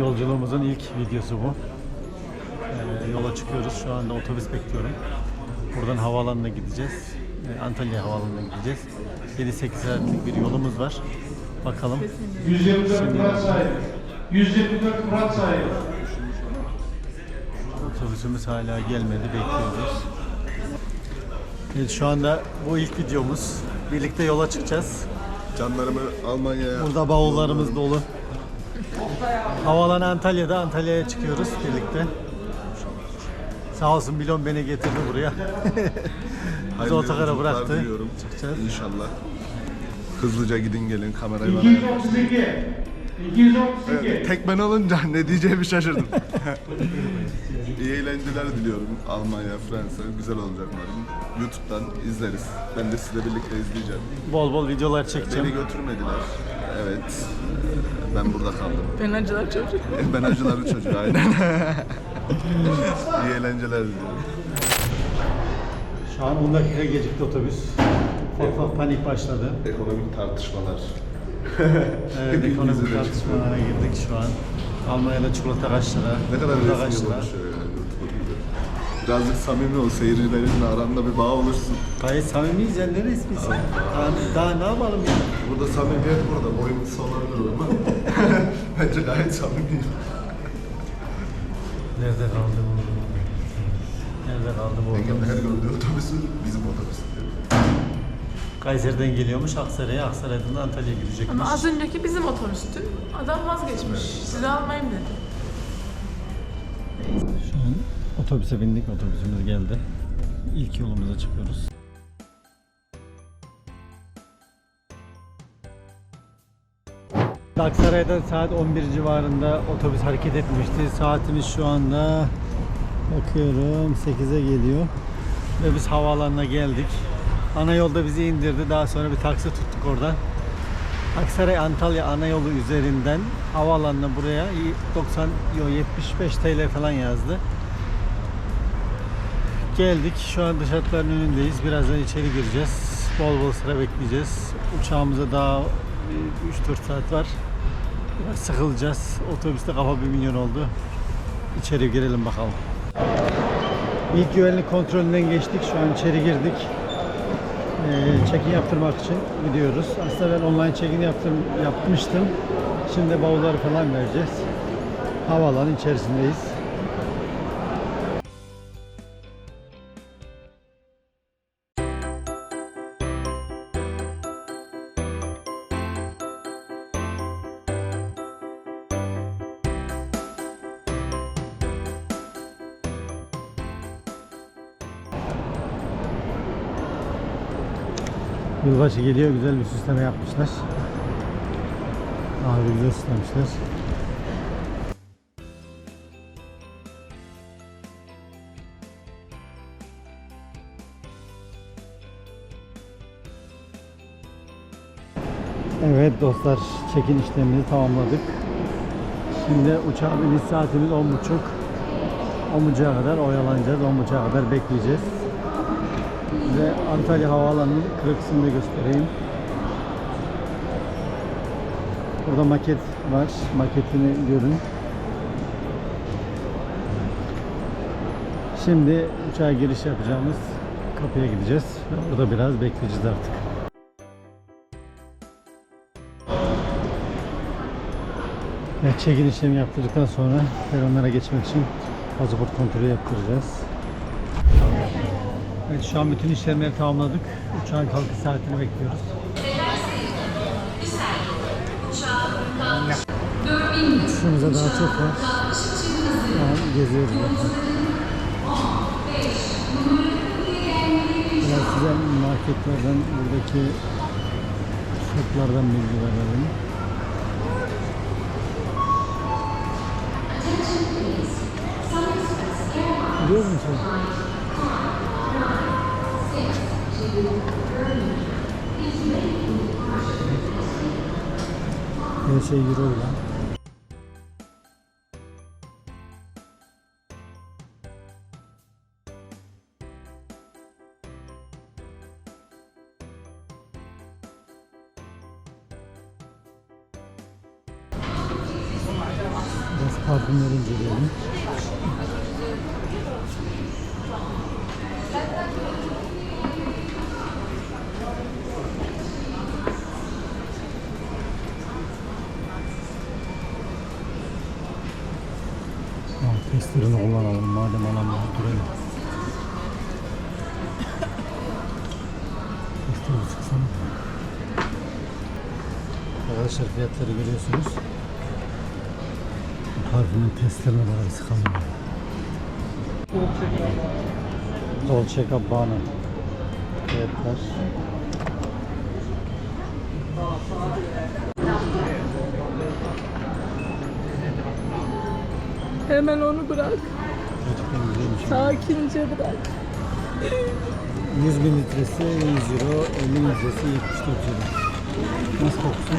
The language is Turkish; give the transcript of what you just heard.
Yolculuğumuzun ilk videosu bu. Ee, yola çıkıyoruz. Şu anda otobüs bekliyorum. Buradan havaalanına gideceğiz. Ee, Antalya havaalanına gideceğiz. 7-8 saatlik bir yolumuz var. Bakalım. 124 Murat sahibi. 124 Murat sahibi. Otobüsümüz hala gelmedi. Bekliyoruz. Evet, şu anda bu ilk videomuz. Birlikte yola çıkacağız. Canlarımı Almanya'ya Burada bavullarımız dolu. Havaalanı Antalya'da. Antalya'ya çıkıyoruz birlikte. Sağ olsun Bilon beni getirdi buraya. Bizi otogara bıraktı. diliyorum. Çıkacağız. İnşallah. Hızlıca gidin gelin kamerayı bana. 232. 232. Evet, tek ben olunca ne diyeceğimi şaşırdım. İyi eğlenceler diliyorum. Almanya, Fransa güzel olacak umarım. YouTube'dan izleriz. Ben de sizle birlikte izleyeceğim. Bol bol videolar Beni çekeceğim. götürmediler. Evet. Ben burada kaldım. Ben acılar çocuk. Ben acıların çocuğu aynen. İyi eğlenceler diliyorum. Şu an 10 dakika gecikti otobüs. Ufak ufak panik başladı. Ekonomik tartışmalar. Evet, Hepimiz ekonomik öyle tartışmalara girdik şu an. Almanya'da çikolata kaç lira? Ne kadar burada kaç resmi lira? konuşuyor yani. Birazcık samimi ol, seyircilerinle aranda bir bağ olursun. Gayet samimiyiz ya ne resmisi? Daha, daha ne yapalım ya? Burada samimiyet burada, boyun kısa olabilir ama bence gayet samimi. Nerede kaldı bu? Nerede kaldı bu? Engin her gördüğü otobüsü bizim otobüs. Kayseri'den geliyormuş Aksaray'a, Aksaray'dan da Antalya'ya gidecekmiş. Ama az önceki bizim otobüstü. Adam vazgeçmiş. Sizi almayayım dedi. Otobüse bindik, otobüsümüz geldi. İlk yolumuza çıkıyoruz. Aksaray'da saat 11 civarında otobüs hareket etmişti. Saatimiz şu anda bakıyorum 8'e geliyor. Ve biz havaalanına geldik. Ana yolda bizi indirdi. Daha sonra bir taksi tuttuk oradan. Aksaray Antalya ana yolu üzerinden havaalanına buraya 90 yo 75 TL falan yazdı. Geldik. Şu an dış hatların önündeyiz. Birazdan içeri gireceğiz. Bol bol sıra bekleyeceğiz. Uçağımıza daha e, 3-4 saat var. Biraz sıkılacağız. Otobüste kafa bir milyon oldu. İçeri girelim bakalım. İlk güvenlik kontrolünden geçtik. Şu an içeri girdik. Ee, check-in yaptırmak için gidiyoruz. Aslında ben online check-in yaptım, yapmıştım. Şimdi bavulları falan vereceğiz. Havaalanı içerisindeyiz. Yılbaşı geliyor güzel bir süsleme yapmışlar. Abi güzel süslemişler. Evet dostlar çekin işlemimizi tamamladık. Şimdi uçağa biniş saatimiz 10.30. 10.30'a kadar oyalanacağız. 10.30'a kadar bekleyeceğiz. Size Antalya Havaalanı'nın kırıksını da göstereyim. Burada maket var. Maketini görün. Şimdi uçağa giriş yapacağımız kapıya gideceğiz. Orada biraz bekleyeceğiz artık. Evet, check-in işlemi yaptırdıktan sonra peronlara geçmek için pasaport kontrolü yaptıracağız. Evet şu an bütün işlemleri tamamladık. Uçağın kalkış saatini bekliyoruz. Şurada daha çok var. Şu geziyoruz. Biraz size marketlerden, buradaki shoplardan bilgi verelim. Biliyor musun? Her şey euro ile. Biraz Parfümleri inceleyelim. Testlerini kullanalım madem alanlar duralım. Testleri sıksana. Arkadaşlar fiyatları görüyorsunuz. Parfümün testlerine bari sıkalım. Dolce Gabbana. Fiyatlar. Hemen onu bırak. Sakince bırak. 100 mililitresi 100 euro, 50 mililitresi 74 euro. Nasıl kokusu?